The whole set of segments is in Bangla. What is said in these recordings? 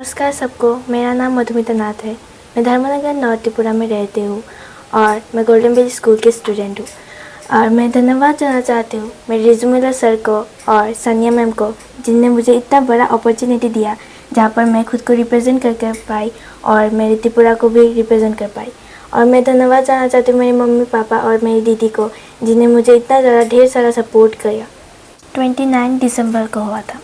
नमस्कार सबको, मेरा नाम मधुमिता नाथ है। मैं धर्मनगर नॉर्थ त्रिपुरा में रहती हूँ और मैं गोल्डन बेल स्कूल के स्टूडेंट हूँ। और मैं धन्यवाद देना चाहती हूँ मेरे रिजुमिला सर को और सानिया मैम को, जिनने मुझे इतना बड़ा अपॉर्चुनिटी दिया, जहाँ पर मैं खुद को रिप्रेजेंट कर कर पाई और मेरे त्रिपुरा को भी रिप्रेजेंट कर पाई। और मैं धन्यवाद जाना चाहती हूँ मेरे मम्मी पापा और मेरी दीदी को जिन्हें मुझे इतना ज़्यादा ढेर सारा सपोर्ट किया। ट्वेंटी नाइन दिसंबर को हुआ था।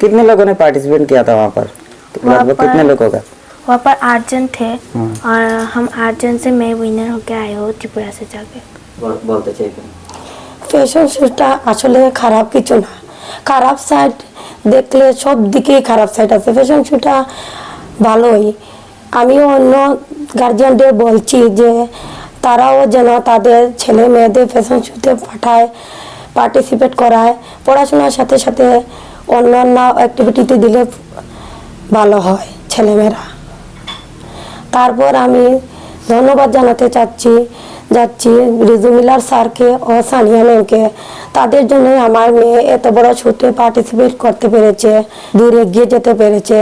कितने लोगों ने पार्टिसिपेट किया था वहाँ पर? वहाँ लगभग पर- कितने लोगों का वहाँ पर आठ जन थे हम्म। और हम आठ जन से मैं विनर होके आए हो त्रिपुरा से जाके বলতে চাই ফ্যাশন শোটা আসলে খারাপ কিছু না খারাপ সাইড দেখলে সব দিকেই খারাপ সাইড আছে ফ্যাশন শোটা ভালোই আমিও অন্য গার্জিয়ানদের বলছি যে তারাও যেন তাদের ছেলে মেয়েদের ফ্যাশন শোতে পাঠায় পার্টিসিপেট করায় পড়াশোনার সাথে সাথে অন্যান্য অ্যাক্টিভিটিতে দিলে ভালো হয় ছেলেমেয়েরা। তারপর আমি ধন্যবাদ জানাতে চাচ্ছি, যাচ্ছি রিজুমিলার স্যারকে ও সানিয়া ম্যামকে। তাদের জন্যই আমার মেয়ে এত বড় শুটে পার্টিসিপেট করতে পেরেছে, দূরে এগিয়ে যেতে পেরেছে।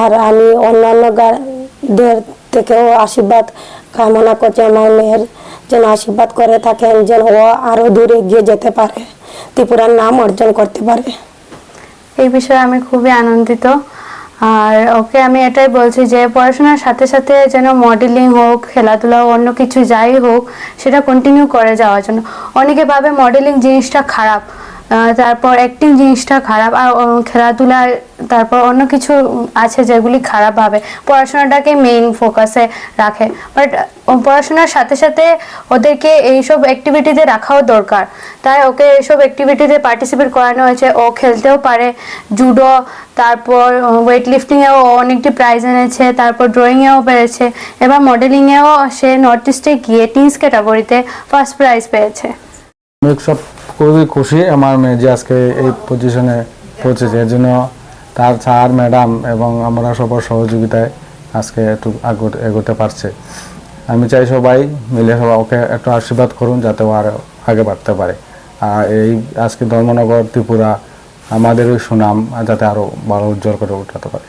আর আমি অন্যান্য গার্ডদের থেকেও আশীর্বাদ কামনা করছি আমার মেয়ের, যেন আশীর্বাদ করে থাকেন, যেন ও আরও দূরে এগিয়ে যেতে পারে, ত্রিপুরার নাম অর্জন করতে পারে। এই বিষয়ে আমি খুবই আনন্দিত। আর ওকে আমি এটাই বলছি যে পড়াশোনার সাথে সাথে যেন মডেলিং হোক, খেলাধুলা অন্য কিছু যাই হোক, সেটা কন্টিনিউ করে যাওয়ার জন্য। অনেকে ভাবে মডেলিং জিনিসটা খারাপ। তারপর অ্যাক্টিং জিনিসটা খারাপ, আর খেলাধুলা তারপর অন্য কিছু আছে যেগুলি খারাপ ভাবে। পড়াশোনাটাকে মেইন ফোকাসে রাখে। বাট পড়াশোনার সাথে সাথে ওদেরকে এইসব অ্যাক্টিভিটিতে রাখাও দরকার। তাই ওকে এইসব অ্যাক্টিভিটিতে পার্টিসিপেট করানো হয়েছে। ও খেলতেও পারে। জুডো তারপর ওয়েট লিফটিংয়েও অনেকটি প্রাইজ এনেছে। তারপর ড্রয়িংয়েও পেরেছে এবার মডেলিংয়েও সে নর্থ ইস্টে গিয়ে টিন্স ক্যাটাগরিতে ফার্স্ট প্রাইজ পেয়েছে। খুবই খুশি আমার মেয়ে যে আজকে এই পজিশনে পৌঁছেছে। এর জন্য তার স্যার, ম্যাডাম এবং আমরা সবার সহযোগিতায় আজকে একটু এগোতে পারছে। আমি চাই সবাই মিলে সবাই ওকে একটু আশীর্বাদ করুন যাতে ও আরও আগে বাড়তে পারে। আর এই আজকে ধর্মনগর, ত্রিপুরা আমাদের ওই সুনাম যাতে আরও ভালো উজ্জ্বল করে উঠাতে পারে।